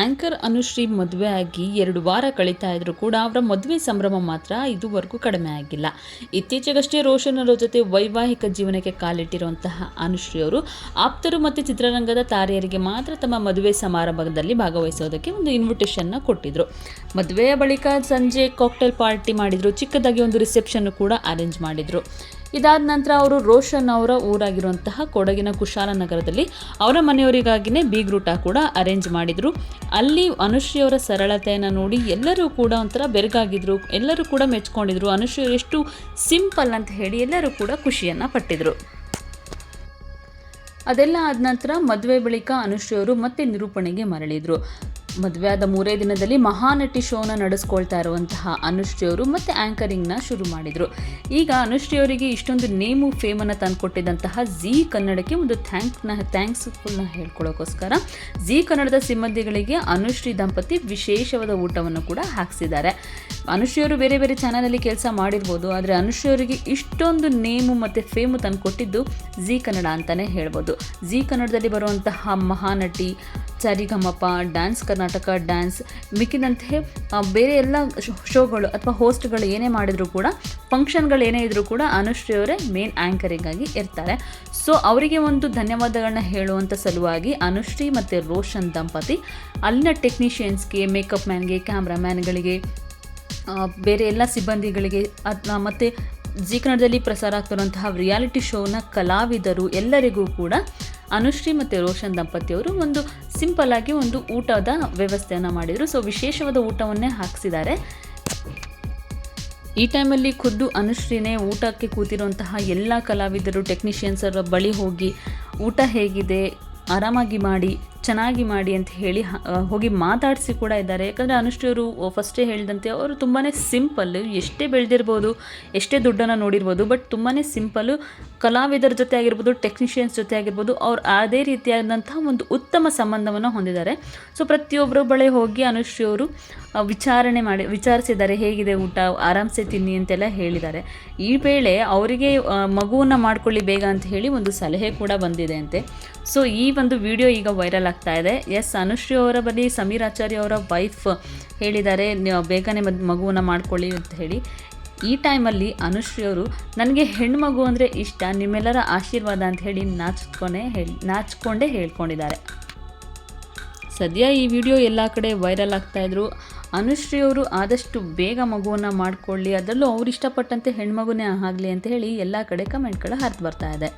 Anchor Anushree ಮದುವೆ ಆಗಿ ಎರಡು ವಾರ ಕಳೀತಾ ಇದ್ರು ಕೂಡ ಅವರ ಮದುವೆ ಸಂಭ್ರಮ ಮಾತ್ರ ಇದುವರೆಗೂ ಕಡಿಮೆ ಆಗಿಲ್ಲ. ಇತ್ತೀಚೆಗಷ್ಟೇ ರೋಷನ್ ಅವರ ಜೊತೆ ವೈವಾಹಿಕ ಜೀವನಕ್ಕೆ ಕಾಲಿಟ್ಟಿರುವಂತಹ ಅನುಶ್ರೀ ಅವರು ಆಪ್ತರು ಮತ್ತು ಚಿತ್ರರಂಗದ ತಾರೆಯರಿಗೆ ಮಾತ್ರ ತಮ್ಮ ಮದುವೆ ಸಮಾರಂಭದಲ್ಲಿ ಭಾಗವಹಿಸೋದಕ್ಕೆ ಒಂದು ಇನ್ವಿಟೇಷನ್ನ ಕೊಟ್ಟಿದ್ರು. ಮದುವೆಯ ಬಳಿಕ ಸಂಜೆ ಕಾಕ್ಟೇಲ್ ಪಾರ್ಟಿ ಮಾಡಿದ್ರು, ಚಿಕ್ಕದಾಗಿ ಒಂದು ರಿಸೆಪ್ಷನ್ ಕೂಡ ಅರೇಂಜ್ ಮಾಡಿದ್ರು. ಇದಾದ ನಂತರ ಅವರು ರೋಷನ್ ಅವರ ಊರಾಗಿರುವಂತಹ ಕೊಡಗಿನ ಕುಶಾಲನಗರದಲ್ಲಿ ಅವರ ಮನೆಯವರಿಗಾಗಿನೇ ಬೀಗ್ರೂಟ ಕೂಡ ಅರೇಂಜ್ ಮಾಡಿದರು. ಅಲ್ಲಿ ಅನುಶ್ರೀ ಅವರ ಸರಳತೆಯನ್ನು ನೋಡಿ ಎಲ್ಲರೂ ಕೂಡ ಒಂಥರ ಬೆರಗಾಗಿದ್ರು, ಎಲ್ಲರೂ ಕೂಡ ಮೆಚ್ಕೊಂಡಿದ್ರು. ಅನುಶ್ರೀ ಎಷ್ಟು ಸಿಂಪಲ್ ಅಂತ ಹೇಳಿ ಎಲ್ಲರೂ ಕೂಡ ಖುಷಿಯನ್ನು ಪಟ್ಟಿದ್ರು. ಅದೆಲ್ಲ ಆದ ನಂತರ ಮದುವೆ ಬಳಿಕ ಅನುಶ್ರೀ ಅವರು ಮತ್ತೆ ನಿರೂಪಣೆಗೆ ಮರಳಿದ್ರು. ಮದುವೆ ಆದ ಮೂರೇ ದಿನದಲ್ಲಿ ಮಹಾನಟಿ ಶೋನ ನಡೆಸ್ಕೊಳ್ತಾ ಇರುವಂತಹ ಅನುಶ್ರೀ ಅವರು ಮತ್ತೆ ಆ್ಯಂಕರಿಂಗ್ನ ಶುರು ಮಾಡಿದರು. ಈಗ ಅನುಶ್ರೀ ಅವರಿಗೆ ಇಷ್ಟೊಂದು ನೇಮು ಫೇಮನ್ನು ತಂದುಕೊಟ್ಟಿದ್ದಂತಹ ಝೀ ಕನ್ನಡಕ್ಕೆ ಒಂದು ಥ್ಯಾಂಕ್ನ ಥ್ಯಾಂಕ್ಸ್ಫುಲ್ನ ಹೇಳ್ಕೊಳ್ಳೋಕ್ಕೋಸ್ಕರ ಝೀ ಕನ್ನಡದ ಸಿಬ್ಬಂದಿಗಳಿಗೆ ಅನುಶ್ರೀ ದಂಪತಿ ವಿಶೇಷವಾದ ಊಟವನ್ನು ಕೂಡ ಹಾಕಿಸಿದ್ದಾರೆ. ಅನುಶ್ರೀ ಅವರು ಬೇರೆ ಬೇರೆ ಚಾನಲಲ್ಲಿ ಕೆಲಸ ಮಾಡಿರ್ಬೋದು, ಆದರೆ ಅನುಶ್ರೀ ಇಷ್ಟೊಂದು ನೇಮು ಮತ್ತು ಫೇಮು ತಂದು ಕೊಟ್ಟಿದ್ದು ಝೀ ಕನ್ನಡ ಅಂತಲೇ ಹೇಳ್ಬೋದು. ಝೀ ಕನ್ನಡದಲ್ಲಿ ಬರುವಂತಹ ಮಹಾನಟಿ ಸರಿಗಮಪ ಡ್ಯಾನ್ಸ್ ಕರ್ನಾಟಕ, ಡ್ಯಾನ್ಸ್ ಮಿಕ್ಕಿದಂತೆ ಬೇರೆ ಎಲ್ಲ ಶೋಗಳು ಅಥವಾ ಹೋಸ್ಟ್ಗಳು ಏನೇ ಮಾಡಿದರೂ ಕೂಡ, ಫಂಕ್ಷನ್ಗಳು ಏನೇ ಇದ್ದರೂ ಕೂಡ ಅನುಶ್ರೀ ಅವರೇ ಮೇನ್ ಆ್ಯಂಕರಿಂಗ್ ಆಗಿ ಇರ್ತಾರೆ. ಸೊ, ಅವರಿಗೆ ಒಂದು ಧನ್ಯವಾದಗಳನ್ನ ಹೇಳುವಂಥ ಸಲುವಾಗಿ ಅನುಶ್ರೀ ಮತ್ತು ರೋಷನ್ ದಂಪತಿ ಅಲ್ಲಿನ ಟೆಕ್ನಿಷಿಯನ್ಸ್ಗೆ, ಮೇಕಪ್ ಮ್ಯಾನ್ಗೆ, ಕ್ಯಾಮ್ರಾಮ್ಯಾನ್ಗಳಿಗೆ ಬೇರೆ ಎಲ್ಲ ಸಿಬ್ಬಂದಿಗಳಿಗೆ ಅದನ್ನ ಮತ್ತು ಜೀ ಕನ್ನಡದಲ್ಲಿ ಪ್ರಸಾರ ಆಗ್ತಿರುವಂತಹ ರಿಯಾಲಿಟಿ ಶೋನ ಕಲಾವಿದರು ಎಲ್ಲರಿಗೂ ಕೂಡ ಅನುಶ್ರೀ ಮತ್ತು ರೋಷನ್ ದಂಪತಿಯವರು ಒಂದು ಸಿಂಪಲ್ ಆಗಿ ಒಂದು ಊಟದ ವ್ಯವಸ್ಥೆಯನ್ನು ಮಾಡಿದರು. ಸೊ ವಿಶೇಷವಾದ ಊಟವನ್ನೇ ಹಾಕಿಸಿದ್ದಾರೆ. ಈ ಟೈಮಲ್ಲಿ ಖುದ್ದು ಅನುಶ್ರೀನೇ ಊಟಕ್ಕೆ ಕೂತಿರುವಂತಹ ಎಲ್ಲ ಕಲಾವಿದರು ಟೆಕ್ನಿಷಿಯನ್ಸರ ಬಳಿ ಹೋಗಿ ಊಟ ಹೇಗಿದೆ, ಆರಾಮಾಗಿ ಮಾಡಿ ಚೆನ್ನಾಗಿ ಮಾಡಿ ಅಂತ ಹೇಳಿ ಹೋಗಿ ಮಾತಾಡಿಸಿ ಕೂಡ ಇದ್ದಾರೆ. ಯಾಕಂದರೆ ಅನುಶ್ರೀ ಅವರು ಫಸ್ಟೇ ಹೇಳಿದಂತೆ ಅವರು ತುಂಬಾ ಸಿಂಪಲ್ ಎಷ್ಟೇ ಬೆಳೆದಿರ್ಬೋದು, ಎಷ್ಟೇ ದುಡ್ಡನ್ನು ನೋಡಿರ್ಬೋದು ಬಟ್ ತುಂಬಾ ಸಿಂಪಲ್ಲು ಕಲಾವಿದರ ಜೊತೆ ಆಗಿರ್ಬೋದು ಟೆಕ್ನಿಷಿಯನ್ಸ್ ಜೊತೆ ಆಗಿರ್ಬೋದು, ಅವ್ರು ಅದೇ ರೀತಿಯಾದಂತಹ ಒಂದು ಉತ್ತಮ ಸಂಬಂಧವನ್ನು ಹೊಂದಿದ್ದಾರೆ. ಸೊ ಪ್ರತಿಯೊಬ್ಬರ ಬಳಿ ಹೋಗಿ ಅನುಶ್ರೀ ಅವರು ವಿಚಾರಣೆ ಮಾಡಿ, ವಿಚಾರಿಸಿದ್ದಾರೆ, ಹೇಗಿದೆ ಊಟ, ಆರಾಮ್ಸೆ ತಿನ್ನಿ ಅಂತೆಲ್ಲ ಹೇಳಿದ್ದಾರೆ. ಈ ವೇಳೆ ಅವರಿಗೆ ಮಗುವನ್ನು ಮಾಡ್ಕೊಳ್ಳಿ ಬೇಗ ಅಂತ ಹೇಳಿ ಒಂದು ಸಲಹೆ ಕೂಡ ಬಂದಿದೆ ಅಂತೆ. ಸೊ ಈ ಒಂದು ವಿಡಿಯೋ ಈಗ ವೈರಲ್ ಆಗ್ತಾ ಇದೆ. ಎಸ್ ಅನುಶ್ರೀ ಅವರ ಬಳಿ ಸಮೀರ್ ಆಚಾರ್ಯ ಅವರ ವೈಫ್ ಹೇಳಿದ್ದಾರೆ. ಬೇಗನೆ ಮದ್, ಮಗುವನ್ನು ಮಾಡ್ಕೊಳ್ಳಿ ಅಂತ ಹೇಳಿ. ಈ ಟೈಮಲ್ಲಿ ಅನುಶ್ರೀ ಅವರು, ನನಗೆ ಹೆಣ್ಮಗು ಅಂದರೆ ಇಷ್ಟ, ನಿಮ್ಮೆಲ್ಲರ ಆಶೀರ್ವಾದ ಅಂತ ಹೇಳಿ ನಾಚ್ಕೊಂಡೇ ಹೇಳಿ, ನಾಚ್ಕೊಂಡೇ ಹೇಳ್ಕೊಂಡಿದ್ದಾರೆ. ಸದ್ಯ ಈ ವಿಡಿಯೋ ಎಲ್ಲ ಕಡೆ ವೈರಲ್ ಆಗ್ತಾಯಿದ್ರು ಅನುಶ್ರೀ ಅವರು, ಆದಷ್ಟು ಬೇಗ ಮಗುವನ್ನು ಮಾಡ್ಕೊಳ್ಳಿ. ಅದರಲ್ಲೂ ಅವ್ರು ಇಷ್ಟಪಟ್ಟಂತೆ ಹೆಣ್ಮಗುನೇ ಆಗಲಿ ಅಂತ ಹೇಳಿ ಎಲ್ಲ ಕಡೆ ಕಮೆಂಟ್ಗಳು ಹರಿದು ಬರ್ತಾ ಇದೆ.